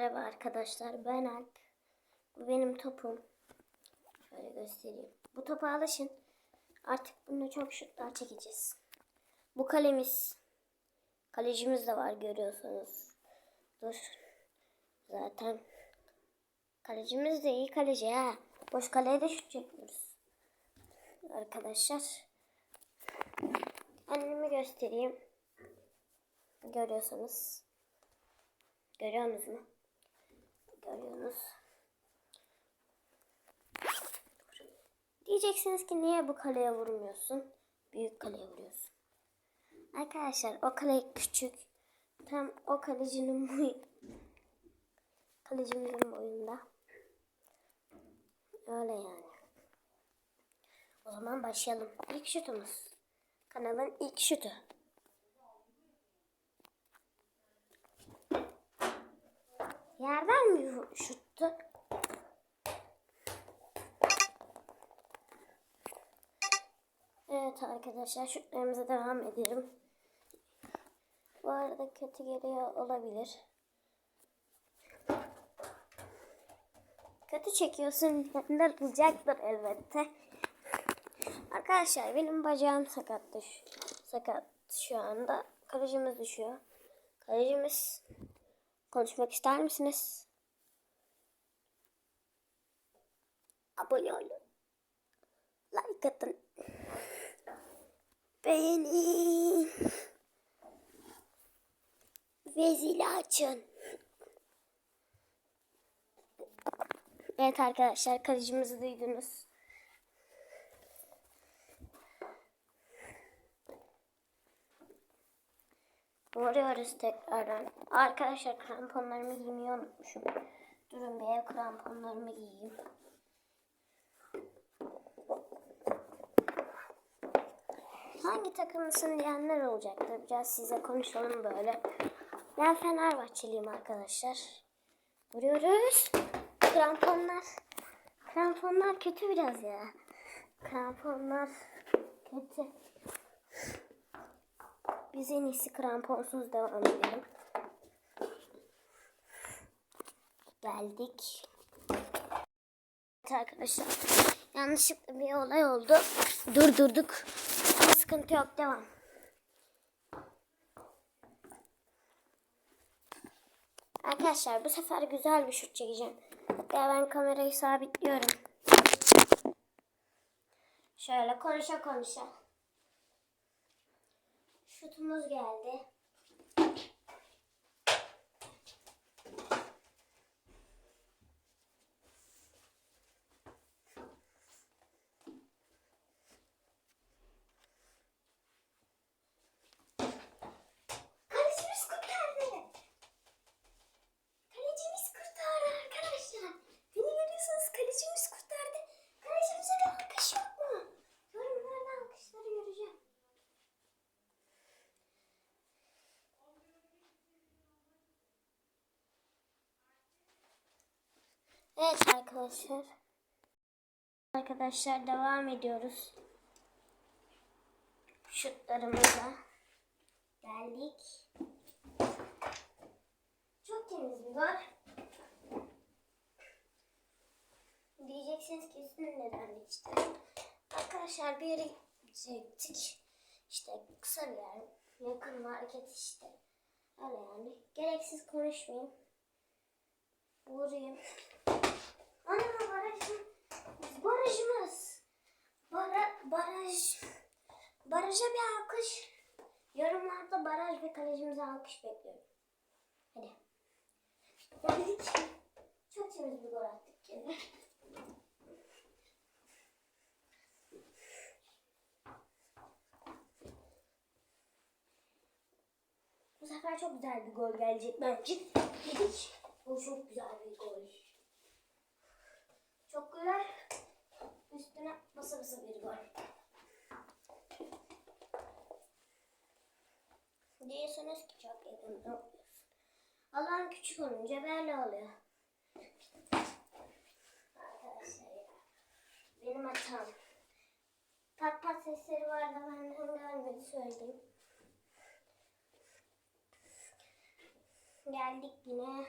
Merhaba arkadaşlar ben Alp. Bu benim topum. Şöyle göstereyim. Bu topa alışın. Artık bununla çok şutlar çekeceğiz. Bu kalemiz. Kalecimiz de var görüyorsunuz. Dur. Zaten kalecimiz de iyi kaleci ha. Boş kaleye de şut çekiyoruz. Arkadaşlar. Annemi göstereyim. Görüyorsunuz. Görüyorsunuz mu? Görüyorsunuz. Diyeceksiniz ki niye bu kaleye vurmuyorsun? Büyük kaleye vuruyorsun. Arkadaşlar o kale küçük. Tam o kalecinin boyu. Kalecimizin boyunda. Öyle yani. O zaman başlayalım. İlk şutumuz. Kanalın ilk şutu. Yerden mi şuttu? Evet arkadaşlar şutlarımıza devam edelim. Bu arada kötü geliyor olabilir. Kötü çekiyorsun diyenler olacaktır elbette. Arkadaşlar benim bacağım sakat düş sakat şu anda. Kalecimiz düşüyor. Kalecimiz konuşmak ister misiniz? Abone olun. Like atın. Beğenin. Ve zili açın. Evet arkadaşlar kalecimizi duydunuz. Vuruyoruz tekrardan. Arkadaşlar kramponlarımı giymeyi unutmuşum. Durun bir ev kramponlarımı giyeyim. Hangi takımlısın diyenler olacaktır. Biraz size konuşalım böyle. Ben Fenerbahçeliyim arkadaşlar. Vuruyoruz. Kramponlar. Kramponlar kötü biraz ya. Kramponlar kötü. Biz en iyisi kramponsuz devam edelim. Geldik. Evet arkadaşlar. Yanlışlıkla bir olay oldu. Durdurduk. Sıkıntı yok. Devam. Arkadaşlar bu sefer güzel bir şut çekeceğim. Ya ben kamerayı sabitliyorum. Şöyle konuşa konuşa. Şutumuz geldi. Kalecimiz kurtardı. Kalecimiz kurtardı arkadaşlar. Beni görüyorsunuz kalecimiz kurtardı. Kalecimize bir alkış yok mu? Yorumlarda alkışları göreceğim. Evet arkadaşlar. Arkadaşlar devam ediyoruz. Şutlarımıza geldik. Çok temiz gol. Diyeceksiniz ki üstüne neden işte. Arkadaşlar bir yere gidecektik. İşte kısa bir yer. Yakın market işte. Öyle yani. Gereksiz konuşmayayım. Vurayım. Ana barajım. Barajımız. Bara, baraj. Baraja bir alkış. Yorumlarda baraj ve kalecimize alkış bekliyorum. Hadi. Geldik. Çok temiz bir gol attık gene. Bu sefer çok güzel bir gol gelecek bence. Dedik. O çok güzel bir gol. Çok güzel. Üstüne basa basa bir gol. Diyorsunuz ki çok yakın oluyorsun. Alan küçük olunca böyle oluyor. Arkadaşlar ya. Benim hatam. Pat pat sesleri vardı benden gelmedi söyleyeyim. Geldik yine.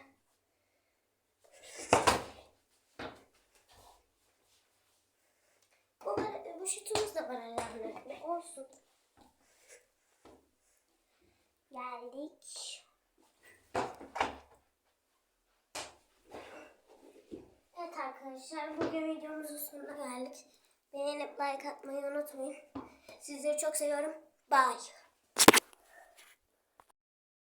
Bu, şutumuz da var alarmlı. Olsun. Geldik. Evet arkadaşlar bugün videomuzun sonuna geldik. Beğenip like atmayı unutmayın. Sizleri çok seviyorum. Bye.